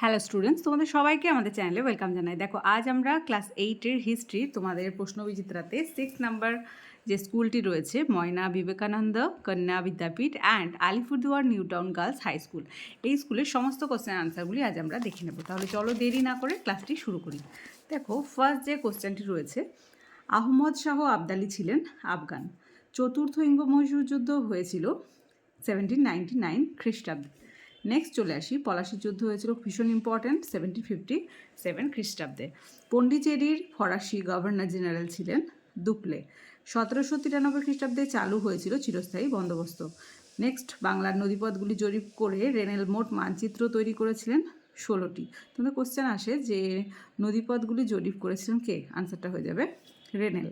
Hello students তোমাদের সবাইকে আমাদের চ্যানেলে ওয়েলকাম জানাই। দেখো, আজ আমরা ক্লাস এইটের হিস্ট্রি তোমাদের প্রশ্ন প্রশ্নবিচিত্রাতে সিক্স নাম্বার যে স্কুলটি রয়েছে, Moyna, Vivekananda, Kanya Vidyapith and Alipurduar new town girls high school এই স্কুলের সমস্ত কোশ্চেন আনসারগুলি আজ আমরা দেখে নেব। তাহলে চলো দেরি না করে ক্লাসটি শুরু করি। দেখো ফার্স্ট যে কোশ্চেনটি রয়েছে, আহমদ শাহ আবদালি ছিলেন আফগান। চতুর্থ ইঙ্গ মহীশূর যুদ্ধ হয়েছিল সেভেন্টিন নাইনটি নাইন খ্রিস্টাব্দে। নেক্সট চলে আসি। পলাশির যুদ্ধ হয়েছিল ভীষণ ইম্পর্ট্যান্ট সেভেন্টিন ফিফটি সেভেন খ্রিস্টাব্দে। পন্ডিচেরির ফরাসি গভর্নর জেনারেল ছিলেন দুপলে। সতেরোশো তিরানব্বই খ্রিস্টাব্দে চালু হয়েছিল চিরস্থায়ী বন্দোবস্ত। নেক্সট বাংলার নদীপথগুলি জরিপ করে রেনেল মোট মানচিত্র তৈরি করেছিলেন ষোলোটি। তোমাদের কোশ্চেন আসে যে নদীপথগুলি জরিপ করেছিলেন কে? আনসারটা হয়ে যাবে রেনেল।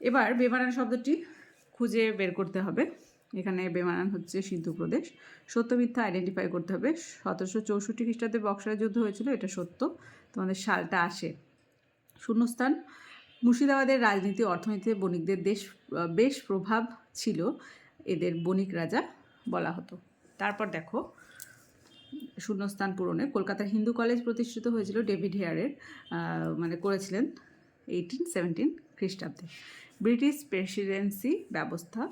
এবার বেমানান শব্দটি খুঁজে বের করতে হবে। এখানে বেমানান হচ্ছে সিন্ধু প্রদেশ। সত্য মিথ্যা আইডেন্টিফাই করতে হবে। সতেরোশো চৌষট্টি খ্রিস্টাব্দে বক্সার যুদ্ধ হয়েছিল, এটা সত্য। তোমাদের সালটা আসে। শূন্যস্থান, মুর্শিদাবাদের রাজনীতি, অর্থনীতিতে বণিকদের দেশ, বেশ প্রভাব ছিল এদের বণিক রাজা বলা হতো। তারপর দেখো, শূন্যস্থান পূরণে কলকাতার হিন্দু কলেজ প্রতিষ্ঠিত হয়েছিল ডেভিড হেয়ারের মানে করেছিলেন এইটিন সেভেন্টিন খ্রিস্টাব্দে। ব্রিটিশ প্রেসিডেন্সি ব্যবস্থা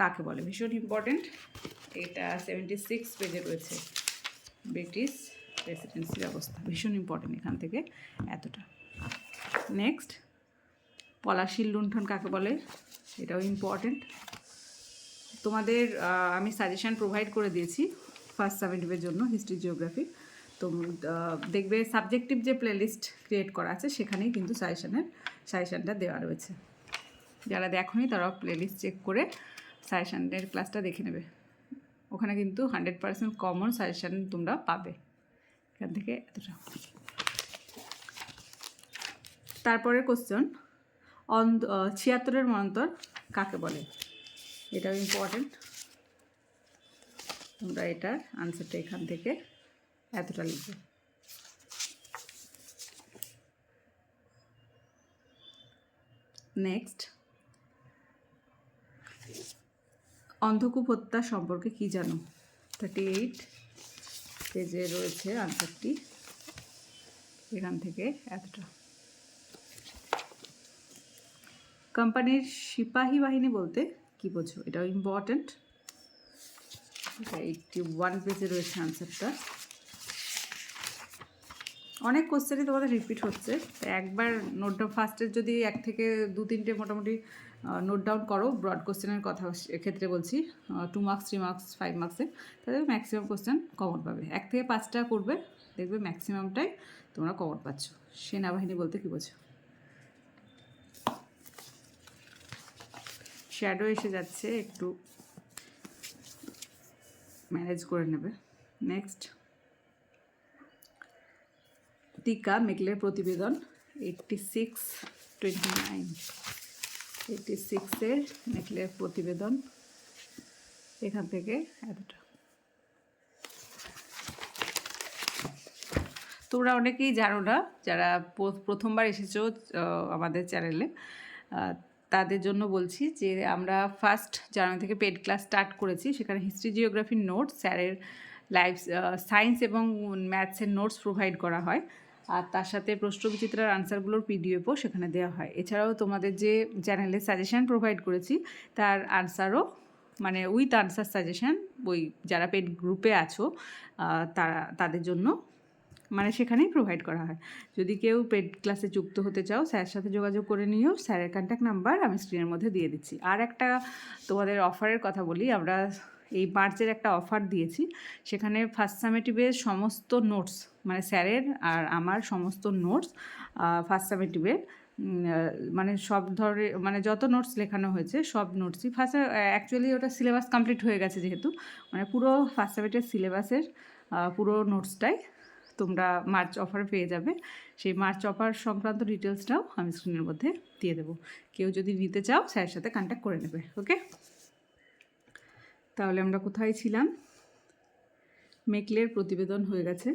কাকে বলে? ভীষণ ইম্পর্ট্যান্ট এটা সেভেন্টি সিক্স পেজে রয়েছে। ব্রিটিশ প্রেসিডেন্সি ব্যবস্থা। ভীষণ ইম্পর্ট্যান্ট এখান থেকে, এতটা। নেক্সট পলাশির লুণ্ঠন কাকে বলে? এটাও ইম্পর্ট্যান্ট তোমাদের আমি সাজেশান প্রোভাইড করে দিয়েছি ফার্স্ট সাবজেক্টিভের জন্য হিস্ট্রি জিওগ্রাফি তো দেখবে সাবজেক্টিভ যে প্লেলিস্ট ক্রিয়েট করা আছে, সেখানেই কিন্তু সাজেশানের সাজেশানটা দেওয়া রয়েছে। যারা দেখোনি, তারাও প্লেলিস্ট চেক করে সাজেশনের ক্লাসটা দেখে নেবে। ওখানে কিন্তু হান্ড্রেড পার্সেন্ট কমন সাজেশান তোমরা পাবে। এখান থেকে এতটা। তারপরের কোশ্চেন আহ, ছিয়াত্তরের মন্তর কাকে বলে? এটাও ইম্পর্টেন্ট তোমরা এটার আনসারটা এখান থেকে এতটা লিখবে নেক্সট অন্ধকূপ হত্যা সম্পর্কে কি জানো? থার্টি এইট পেজে রয়েছে আনসারটি এখান থেকে এতটা। কোম্পানির সিপাহী বাহিনী বলতে কি বোঝো? এটাও ইম্পর্ট্যান্ট এইটটি ওয়ান পেজে রয়েছে আনসারটা অনেক কোশ্চেনই তোমাদের রিপিট হচ্ছে। একবার নোট ডাউন ফার্স্টের যদি এক থেকে দু তিনটে মোটামুটি নোট ডাউন করো ব্রড কোশ্চেনের কথা ক্ষেত্রে বলছি two marks three marks five মার্কসে তাহলে ম্যাক্সিমাম কোশ্চেন কমন পাবে। এক থেকে পাঁচটা করবে, দেখবে ম্যাক্সিমামটাই তোমরা কমন পাচ্ছ। সেনাবাহিনী বলতে কী বোঝো? শ্যাডো এসে যাচ্ছে, একটু ম্যানেজ করে নেবে। নেক্সট টিকা মেকলের প্রতিবেদন eighty six twenty nine eighty সিক্সের মেকলের প্রতিবেদন, এখান থেকে এতটা। তোমরা অনেকেই জানো না, যারা প্রথমবার এসেছ আমাদের চ্যানেলে তাদের জন্য বলছি যে আমরা ফার্স্ট জানুয়ারি থেকে পেড ক্লাস স্টার্ট করেছি, সেখানে হিস্ট্রি জিওগ্রাফির নোটস স্যারের লাইফ সায়েন্স এবং ম্যাথসের নোটস প্রোভাইড করা হয়। আর তার সাথে প্রশ্নবিচিত্রার আনসারগুলোর পিডিএফও সেখানে দেওয়া হয়। এছাড়াও তোমাদের যে চ্যানেলে সাজেশান প্রোভাইড করেছি, তার আনসারও মানে উইথ আনসার সাজেশান ওই যারা পেড গ্রুপে আছো তারা, তাদের জন্য মানে সেখানেই প্রোভাইড করা হয়। যদি কেউ পেড ক্লাসে যুক্ত হতে চাও, স্যারের সাথে যোগাযোগ করে নিও। স্যারের কন্ট্যাক্ট নাম্বার আমি স্ক্রিনের মধ্যে দিয়ে দিচ্ছি। আর একটা তোমাদের অফারের কথা বলি, আমরা এই মার্চের একটা অফার দিয়েছি। সেখানে ফার্স্ট সামেটিভের সমস্ত নোটস মানে স্যারের আর আমার সমস্ত নোটস ফার্স্ট সামেটিভের মানে সব ধরনের মানে যত নোটস লেখানো হয়েছে, সব নোটসই ফার্স্ট অ্যাকচুয়ালি ওটা সিলেবাস কমপ্লিট হয়ে গেছে যেহেতু। মানে পুরো ফার্স্ট সামেটের সিলেবাসের পুরো নোটসটাই তোমরা মার্চ অফার পেয়ে যাবে। সেই মার্চ অফার সংক্রান্ত ডিটেলসটাও আমি স্ক্রিনের মধ্যে দিয়ে দেবো। কেউ যদি নিতে চাও, স্যারের সাথে কন্ট্যাক্ট করে নেবে ওকে তাহলে আমরা কোথায় ছিলাম? মেকলের প্রতিবেদন হয়ে গেছে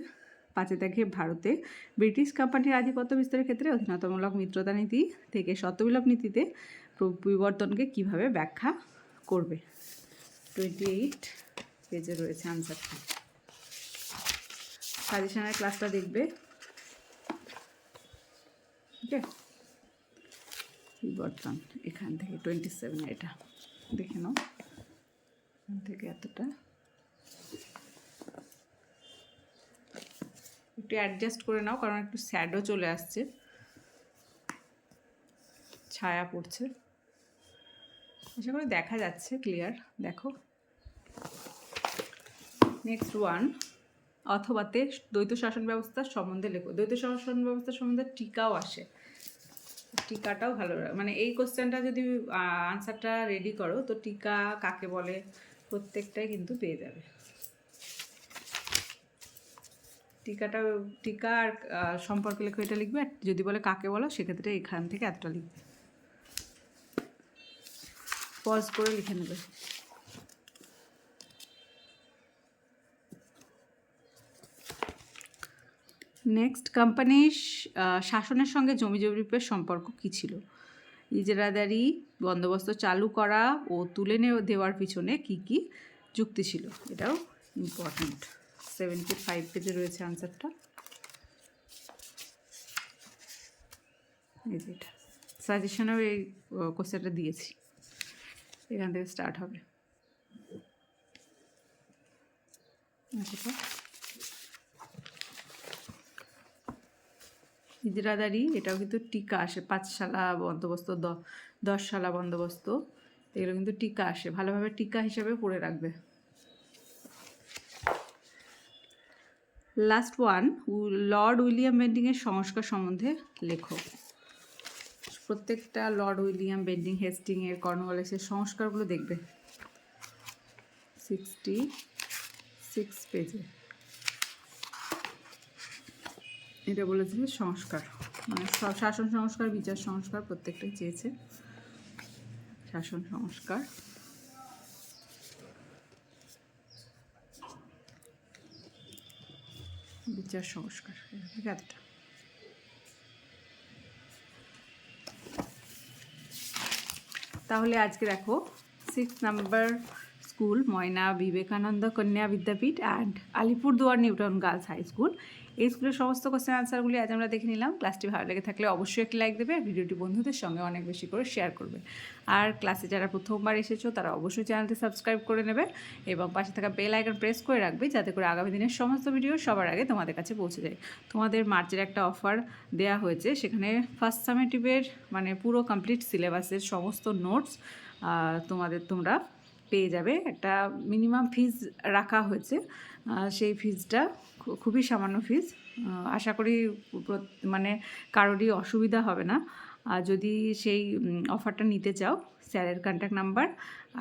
পাঁচে দেখে ভারতে। ব্রিটিশ কোম্পানির আধিপত্য বিস্তারের ক্ষেত্রে অধীনতামূলক মিত্রতা নীতি থেকে সত্যবিলোপ নীতিতে পরিবর্তনকে কীভাবে ব্যাখ্যা করবে? টোয়েন্টি এইট পেজে রয়েছে আনসারটা সাজেশনের ক্লাসটা দেখবে। ওকে এখান থেকে টোয়েন্টি সেভেন এটা। দেখে নাও। এখান থেকে এতটা। একটু অ্যাডজাস্ট করে নাও, কারণ একটু স্যাডও চলে আসছে। ছায়া পড়ছে। আশা করি দেখা যাচ্ছে ক্লিয়ার দেখো। নেক্সট ওয়ান অথবাতে দ্বৈত শাসন ব্যবস্থার সম্বন্ধে লেখো। দ্বৈত শাসন ব্যবস্থার সম্বন্ধে টিকাও আসে। টিকাটাও ভালো। মানে এই কোশ্চেনটা যদি আনসারটা রেডি করো, তো টিকা কাকে বলে? প্রত্যেকটাই কিন্তু পেয়ে যাবে। টিকাটা, টিকা আর সম্পর্কে লেখো, এটা লিখবে। আর যদি বলে কাকে বলো, সেক্ষেত্রে এখান থেকে এতটা লিখবে। পজ করে লিখে নেবে। নেক্সট কোম্পানির শাসনের সঙ্গে জমি জরিপের সম্পর্ক কী ছিল? ইজরাদারি বন্দোবস্ত চালু করা ও তুলে দেওয়ার পিছনে কি কি যুক্তি ছিল? এটাও ইম্পর্ট্যান্ট সেভেন্টি ফাইভ পেজে রয়েছে আনসারটা সাজেশনেও এই কোশ্চেনটা দিয়েছি। এখান থেকে স্টার্ট হবে। আচ্ছা ইজরাদারি এটাও কিন্তু টিকা আসে, পাঁচশালা বন্দোবস্ত দশশালা বন্দোবস্ত, এগুলো কিন্তু টিকা আসে, ভালোভাবে টিকা হিসাবে পড়ে রাখবে। লাস্ট ওয়ান লর্ড উইলিয়াম বেন্ডিংয়ের সংস্কার সম্বন্ধে লেখো প্রত্যেকটা লর্ড উইলিয়াম বেন্ডিং হেস্টিংয়ের কর্নওয়ালিসের সংস্কারগুলো দেখবে। সিক্সটি সিক্স পেজে এটা বলেছে সংস্কার। মানে শাসন সংস্কার, বিচার সংস্কার প্রত্যেকটাই চেয়েছে। শাসন সংস্কার। বিচার সংস্কার তাহলে আজকে দেখো six number school Moyna Vivekananda Kanya Vidyapith and Alipurduar new town girls high school. এই স্কুলের সমস্ত কোশ্চেন আনসারগুলি আজ আমরা দেখে নিলাম। ক্লাসটি ভালো লেগে থাকলে অবশ্যই একটি লাইক দেবে, আর ভিডিওটি বন্ধুদের সঙ্গে অনেক বেশি করে শেয়ার করবে। আর ক্লাসে যারা প্রথমবার এসেছ, তারা অবশ্যই চ্যানেলটি সাবস্ক্রাইব করে নেবে এবং পাশে থাকা বেল আইকন প্রেস করে রাখবে, যাতে করে আগামী দিনের সমস্ত ভিডিও সবার আগে তোমাদের কাছে পৌঁছে যায়। তোমাদের মার্চের একটা অফার দেয়া হয়েছে, সেখানে ফার্স্ট সামেটিভের মানে পুরো কমপ্লিট সিলেবাসের সমস্ত নোটস তোমাদের তোমরা পেয়ে যাবে। একটা মিনিমাম ফিজ রাখা হয়েছে। সেই ফিজটা খুবই সামান্য ফিজ আশা করি মানে কারোরই অসুবিধা হবে না। আর যদি সেই অফারটা নিতে চাও স্যারের কন্ট্যাক্ট নাম্বার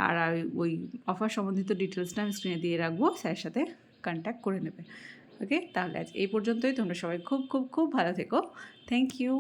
আর ওই অফার সম্বন্ধিত ডিটেলসটা আমি স্ক্রিনে দিয়ে রাখব। স্যারের সাথে কন্ট্যাক্ট করে নেবে। ওকে তাহলে আজ এই পর্যন্তই। তোমরা সবাই খুব খুব খুব ভালো থেকো। Thank you